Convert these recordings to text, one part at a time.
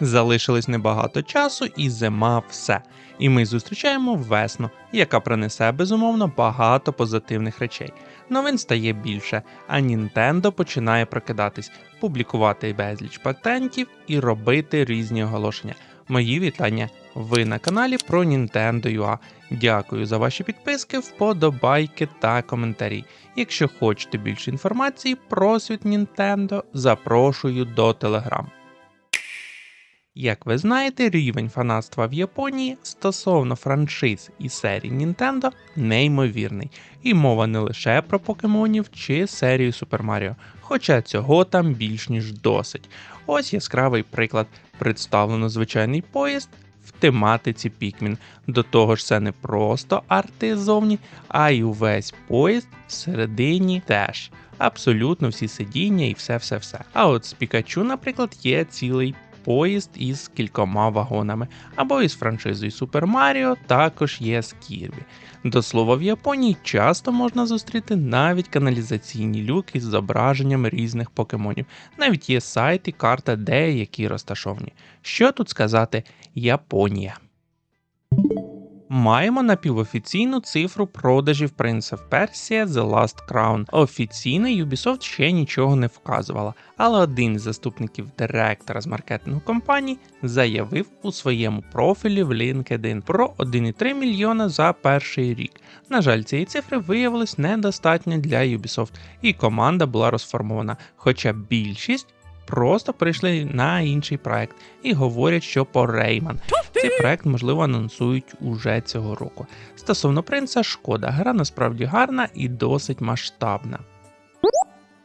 Залишилось небагато часу, і зима все. І ми зустрічаємо весну, яка принесе безумовно багато позитивних речей. Новин стає більше, а Nintendo починає прокидатись, публікувати безліч патентів і робити різні оголошення. Мої вітання. Ви на каналі про Nintendo.ua. Дякую за ваші підписки, вподобайки та коментарі. Якщо хочете більше інформації про світ Nintendo, запрошую до Telegram. Як ви знаєте, рівень фанатства в Японії стосовно франшиз і серій Nintendo неймовірний, і мова не лише про покемонів чи серію Super Mario, хоча цього там більш ніж досить. Ось яскравий приклад. Представлено звичайний поїзд в тематиці Пікмін. До того ж, це не просто арти ззовні, а й увесь поїзд всередині теж. Абсолютно всі сидіння і все-все-все. А от з Пікачу, наприклад, є цілий поїзд із кількома вагонами, або із франшизою Super Mario також є з Кірбі. До слова, в Японії часто можна зустріти навіть каналізаційні люки з зображенням різних покемонів. Навіть є сайт і карта, де які розташовані. Що тут сказати Японія? Маємо напівофіційну цифру продажів Prince of Persia The Last Crown. Офіційно Ubisoft ще нічого не вказувала, але один із заступників директора з маркетингу компанії заявив у своєму профілі в LinkedIn про 1,3 мільйона за перший рік. На жаль, цієї цифри виявилось недостатньо для Ubisoft, і команда була розформована, хоча більшість. Просто прийшли на інший проект і говорять, що по Рейман. Цей проект, можливо, анонсують уже цього року. Стосовно принца, шкода, гра насправді гарна і досить масштабна.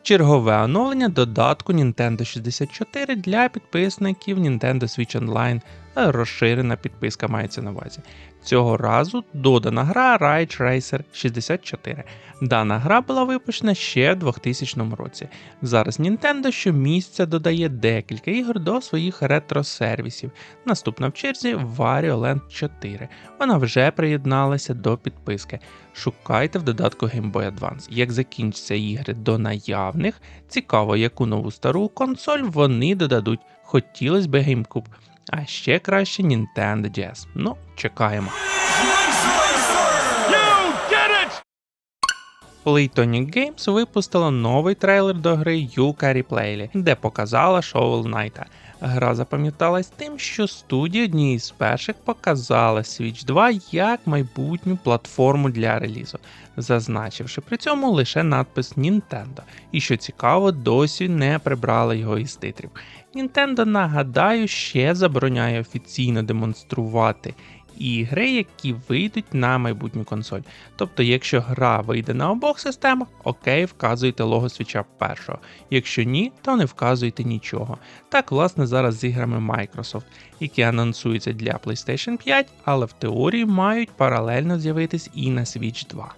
Чергове оновлення додатку Nintendo 64 для підписників Nintendo Switch Online. Е, Розширена підписка мається на увазі. Цього разу додана гра Ride Racer 64. Дана гра була випущена ще в 2000 році. Зараз Nintendo щомісяця додає декілька ігор до своїх ретро-сервісів. Наступна в черзі Wario Land 4. Вона вже приєдналася до підписки. Шукайте в додатку Game Boy Advance. Як закінчаться ігри до наявних, цікаво, яку нову стару консоль вони додадуть. Хотілося б GameCube. А ще краще Nintendo DS. Ну, чекаємо. Playtonic Games випустила новий трейлер до гри Yooka Replay, де показала Shovel Knight. Гра запам'яталась тим, що студія однієї з перших показала Switch 2 як майбутню платформу для релізу, зазначивши при цьому лише надпис Nintendo. І що цікаво, досі не прибрала його із титрів. Nintendo, нагадаю, ще забороняє офіційно демонструвати ігри, які вийдуть на майбутню консоль. Тобто, якщо гра вийде на обох системах, окей, вказуйте лого свіча першого. Якщо ні, то не вказуйте нічого. Так, власне, зараз з іграми Microsoft, які анонсуються для PlayStation 5, але в теорії мають паралельно з'явитись і на Switch 2.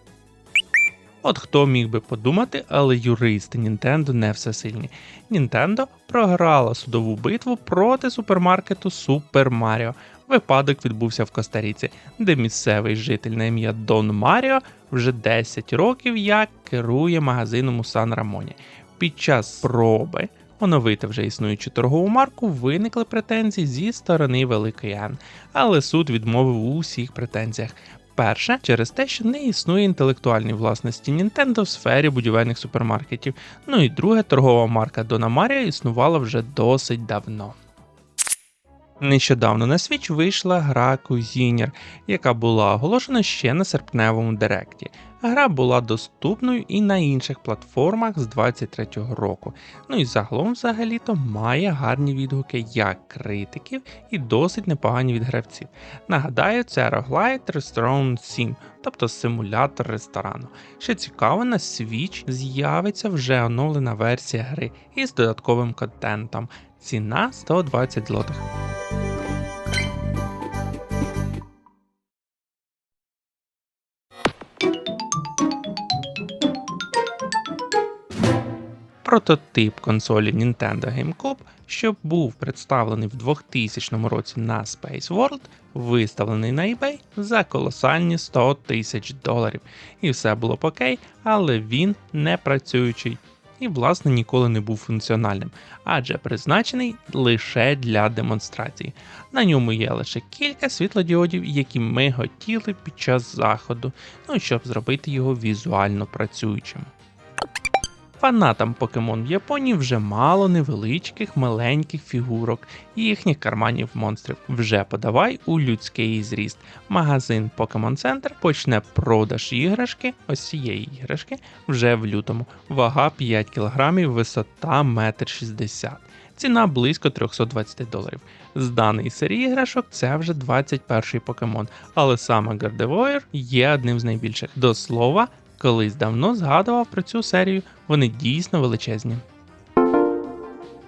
От хто міг би подумати, але юристи Nintendo не всесильні. Nintendo програла судову битву проти супермаркету Super Mario. Випадок відбувся в Коста-Ріці, де місцевий житель на ім'я Дон Маріо вже 10 років як керує магазином у Сан Рамоні. Під час спроби оновити вже існуючу торгову марку виникли претензії зі сторони Великої Ан, але суд відмовив у усіх претензіях. Перше, через те, що не існує інтелектуальної власності Nintendo в сфері будівельних супермаркетів. Ну і друге, торгова марка Дона Маріо існувала вже досить давно. Нещодавно на Switch вийшла гра Cuisiner, яка була оголошена ще на серпневому директі. Гра була доступною і на інших платформах з 23-го року. Ну і загалом взагалі-то має гарні відгуки як критиків і досить непогані від гравців. Нагадаю, це Roguelite Restaurant 7, тобто симулятор ресторану. Ще цікаво, на Switch з'явиться вже оновлена версія гри із додатковим контентом. Ціна 120 злотих. Прототип консолі Nintendo GameCube, що був представлений в 2000 році на Space World, виставлений на eBay за колосальні 100 тисяч доларів. І все було б окей, але він не працюючий. і, власне, ніколи не був функціональним, адже призначений лише для демонстрації. На ньому є лише кілька світлодіодів, які ми хотіли під час заходу, ну щоб зробити його візуально працюючим. Фанатам покемон в Японії вже мало невеличких маленьких фігурок і їхніх карманів монстрів. Вже подавай у людський зріст. Магазин Pokemon Center почне продаж іграшки, ось цієї іграшки, вже в лютому. Вага 5 кг, висота 1,60 м. Ціна близько 320 доларів. З даної серії іграшок це вже 21-й покемон, але саме Gardevoir є одним з найбільших. До слова, колись давно згадував про цю серію, вони дійсно величезні.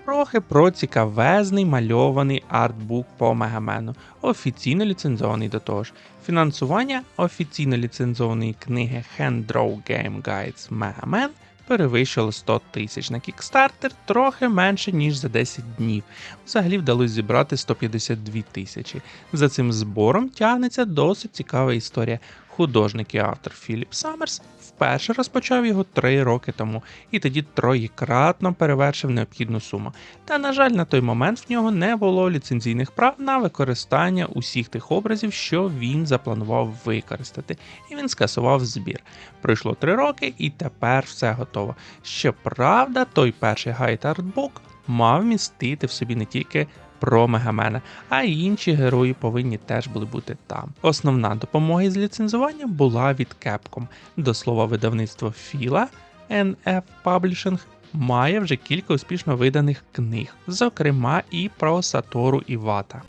Трохи про цікавезний мальований артбук по Мегамену, офіційно ліцензований до того ж. Фінансування офіційно ліцензованої книги Hand Draw Game Guides Megaman перевищило 100 тисяч на Kickstarter трохи менше ніж за 10 днів. Взагалі вдалося зібрати 152 тисячі. За цим збором тягнеться досить цікава історія. Художник і автор Філіп Саммерс вперше розпочав його три роки тому, і тоді троєкратно перевершив необхідну суму. Та, на жаль, на той момент в нього не було ліцензійних прав на використання усіх тих образів, що він запланував використати, і він скасував збір. Пройшло три роки, і тепер все готово. Щоправда, той перший гайд артбук мав містити в собі не тільки про Мегамена, а й інші герої повинні теж були бути там. Основна допомога із ліцензування була від Capcom. До слова, видавництво Філа NF Publishing має вже кілька успішно виданих книг, зокрема і про Сатору Івата.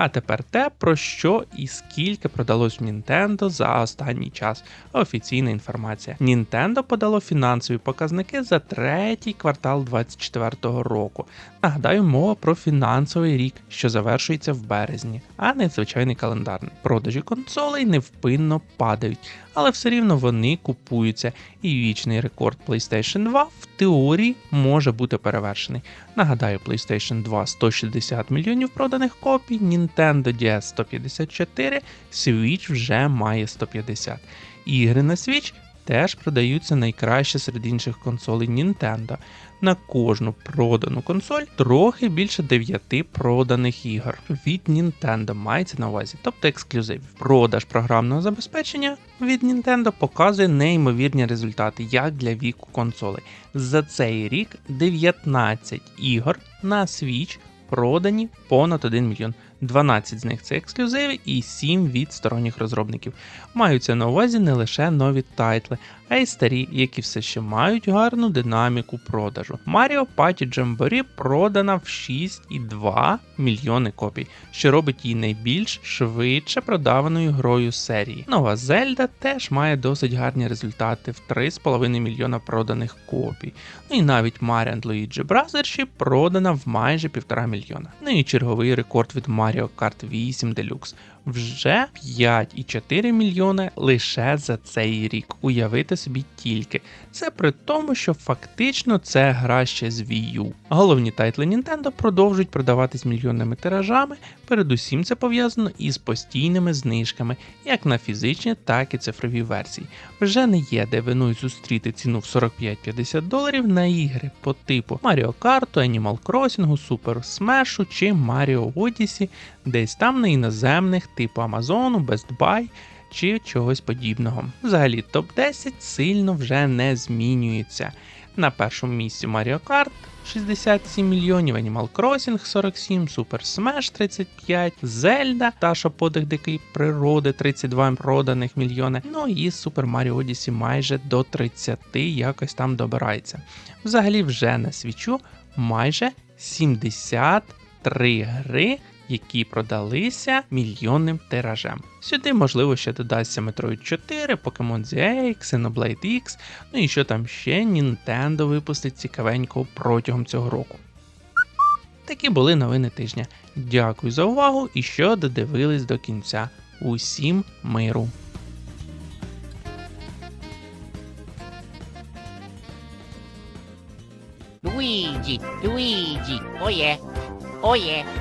А тепер те, про що і скільки продалось Nintendo за останній час. Офіційна інформація. Nintendo подало фінансові показники за третій квартал 2024 року. Нагадаю, мова про фінансовий рік, що завершується в березні, а не звичайний календарний. Продажі консолей невпинно падають, але все рівно вони купуються, і вічний рекорд PlayStation 2 в теорії може бути перевершений. Нагадаю, PlayStation 2 160 мільйонів проданих копій, Nintendo DS 154, Switch вже має 150. Ігри на Switch теж продаються найкраще серед інших консолей Nintendo. На кожну продану консоль трохи більше 9 проданих ігор від Nintendo мається на увазі, тобто ексклюзив. Продаж програмного забезпечення від Nintendo показує неймовірні результати як для віку консолей. За цей рік 19 ігор на Switch продані понад 1 мільйон. 12 з них це ексклюзиви і 7 від сторонніх розробників. Маються на увазі не лише нові тайтли, а й старі, які все ще мають гарну динаміку продажу. Mario Party Jamboree продана в 6,2 мільйони копій, що робить її найбільш швидше продаваною грою серії. Нова Зельда теж має досить гарні результати в 3,5 мільйона проданих копій. Ну і навіть Mario Luigi Brazership продана в майже 1,5 мільйона. Ну і черговий рекорд від Mario Mario Kart Wii, sim de lux, Вже 5,4 мільйони лише за цей рік. Уявити собі тільки. Це при тому, що фактично це гра ще з Wii U. Головні тайтли Nintendo продовжують продаватись мільйонними тиражами. Передусім це пов'язано із постійними знижками, як на фізичні, так і цифрові версії. Вже не є де зустріти ціну в 45-50 доларів на ігри по типу Mario Kart, Animal Crossing, Super Smash чи Mario Odyssey, десь там на іноземних типу Amazon, Best Buy чи чогось подібного. Взагалі, топ-10 сильно вже не змінюється. На першому місці Mario Kart 67 мільйонів, Animal Crossing 47, Super Smash 35, Zelda, та що подих дикої природи 32 проданих мільйони. Ну і Super Mario Odyssey майже до 30 якось там добирається. Взагалі, вже на свічу майже 73 гри які продалися мільйонним тиражем. Сюди, можливо, ще додасться Metroid 4, Pokemon ZA, Xenoblade X, ну і що там ще Nintendo випустить цікавенько протягом цього року. Такі були новини тижня. Дякую за увагу і що додивились до кінця. Усім миру! Luigi, Luigi, yeah, oh yeah.